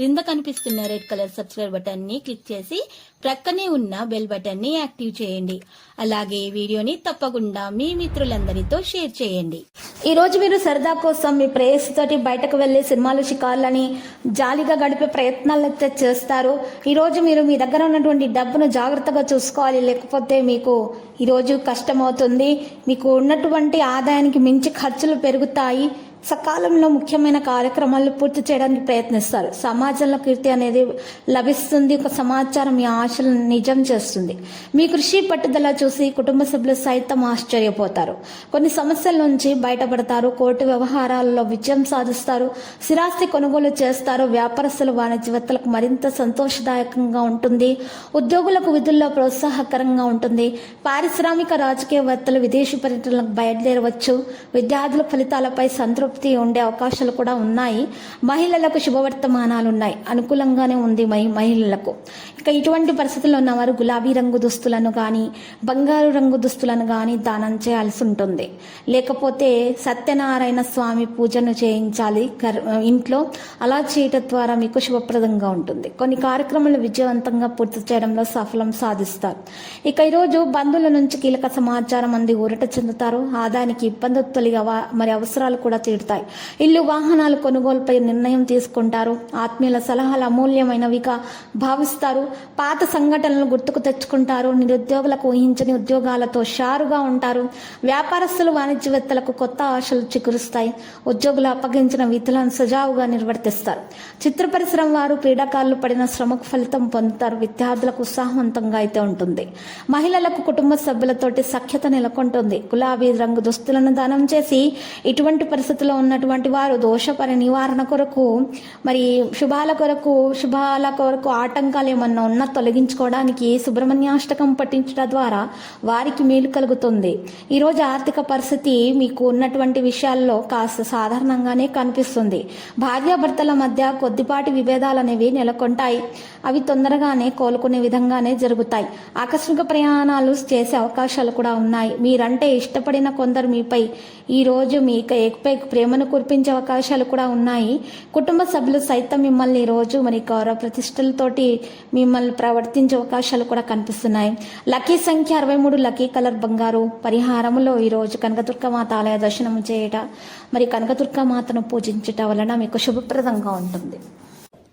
క్రింద కనిపిస్తున్న red colour subscribe బటన్ని క్లిక్ చేసి ప్రక్కనే ఉన్న బెల్ బటన్ని యాక్టివ్ చేయండి. అలాగే వీడియోని తప్పకుండా మీ మిత్రులందరితో షేర్ చేయండి. ఈ రోజు మీరు సరదా కోసం మీ ప్రేయస్ తోటి బయటకు వెళ్ళే సినిమాలు షికార్లని జాలీగా గడిపే ప్రయత్నాలు అయితే చేస్తారు. ఈ రోజు మీరు మీ దగ్గర ఉన్నటువంటి డబ్బును జాగ్రత్తగా చూసుకోవాలి. లేకపోతే మీకు ఈరోజు కష్టమవుతుంది. మీకు ఉన్నటువంటి ఆదాయానికి మించి ఖర్చులు పెరుగుతాయి. సకాలంలో ముఖ్యమైన కార్యక్రమాలు పూర్తి చేయడానికి ప్రయత్నిస్తారు. సమాజంలో కీర్తి అనేది లభిస్తుంది. ఒక సమాచారం మీ ఆశలను నిజం చేస్తుంది. మీ కృషి పట్టుదల చూసి కుటుంబ సభ్యులు సైతం ఆశ్చర్యపోతారు. కొన్ని సమస్యల నుంచి బయటపడతారు. కోర్టు వ్యవహారాలలో విజయం సాధిస్తారు. స్థిరాస్తి కొనుగోలు చేస్తారు. వ్యాపారస్తులు వాణిజ్యవేత్తలకు మరింత సంతోషదాయకంగా ఉంటుంది. ఉద్యోగులకు విధుల్లో ప్రోత్సాహకరంగా ఉంటుంది. పారిశ్రామిక రాజకీయవేత్తలు విదేశీ పర్యటనలకు బయలుదేరవచ్చు. విద్యార్థుల ఫలితాలపై సంతృప్తి ఉండే అవకాశాలు కూడా ఉన్నాయి. మహిళలకు శుభవర్తమానాలు ఉన్నాయి అనుకూలంగానే ఉంది మహి మహిళలకు. ఇక ఇటువంటి పరిస్థితుల్లో ఉన్నవారు గులాబీ రంగు దుస్తులను కానీ బంగారు రంగు దుస్తులను కానీ దానం చేయాల్సి ఉంటుంది. లేకపోతే సత్యనారాయణ స్వామి పూజను చేయించాలి. కర్ ఇంట్లో అలా చేయటం ద్వారా మీకు శుభప్రదంగా ఉంటుంది. కొన్ని కార్యక్రమాలు విజయవంతంగా పూర్తి చేయడంలో సఫలం సాధిస్తారు. ఇక ఈరోజు బంధువుల నుంచి కీలక సమాచారం అంది ఊరట చెందుతారు. ఆదాయానికి ఇబ్బంది తొలిగా మరి అవసరాలు కూడా తీరుతాయి ఇల్లు వాహనాలు కొనుగోలుపై నిర్ణయం తీసుకుంటారు. ఆత్మీయుల సలహాలు అమూల్యమైనవిగా భావిస్తారు. పాత సంఘటనలు గుర్తుకు తెచ్చుకుంటారు. నిరుద్యోగులకు ఊహించని ఉద్యోగాలతో షారుగా ఉంటారు. వ్యాపారస్తులు వాణిజ్యవేత్తలకు కొత్త ఆశలు చిగురుస్తాయి. ఉద్యోగులు అప్పగించిన విధులను సజావుగా నిర్వర్తిస్తారు. చిత్ర పరిశ్రమ వారు క్రీడాకారులు పడిన శ్రమకు ఫలితం పొందుతారు. విద్యార్థులకు ఉత్సాహవంతంగా అయితే ఉంటుంది. మహిళలకు కుటుంబ సభ్యులతోటి సఖ్యత నెలకొంటుంది. గులాబీ రంగు దుస్తులను దానం చేసి ఇటువంటి పరిస్థితుల్లో ఉన్నటువంటి వారు దోషపరి నివారణ కొరకు మరి శుభాల కొరకు శుభాల కొరకు ఆటంకాలు ఏమన్నా ఉన్నా తొలగించుకోవడానికి సుబ్రహ్మణ్యాష్టకం పఠించడం ద్వారా వారికి మేలు కలుగుతుంది. ఈరోజు ఆర్థిక పరిస్థితి మీకు ఉన్నటువంటి విషయాల్లో కాస్త సాధారణంగానే కనిపిస్తుంది. భార్యాభర్తల మధ్య కొద్దిపాటి విభేదాలు అనేవి నెలకొంటాయి. అవి తొందరగానే కోలుకునే విధంగానే జరుగుతాయి. ఆకస్మిక ప్రయాణాలు చేసే అవకాశాలు కూడా ఉన్నాయి. మీరంటే ఇష్టపడిన కొందరు మీపై ఈ రోజు మీకు ఎక్పై ప్రేమను కురిపించే అవకాశాలు కూడా ఉన్నాయి. కుటుంబ సభ్యులు సైతం మిమ్మల్ని ఈ రోజు మరి గౌరవ ప్రతిష్టలతోటి మిమ్మల్ని ప్రవర్తించే అవకాశాలు కూడా కనిపిస్తున్నాయి. లక్కీ సంఖ్య అరవై మూడు లక్కీ కలర్ బంగారు పరిహారములో ఈరోజు కనకదుర్గమాత కనకదుర్గ ఆలయ దర్శనం చేయట మరి కనకదుర్గ మాతను వలన మీకు శుభప్రదంగా ఉంటుంది.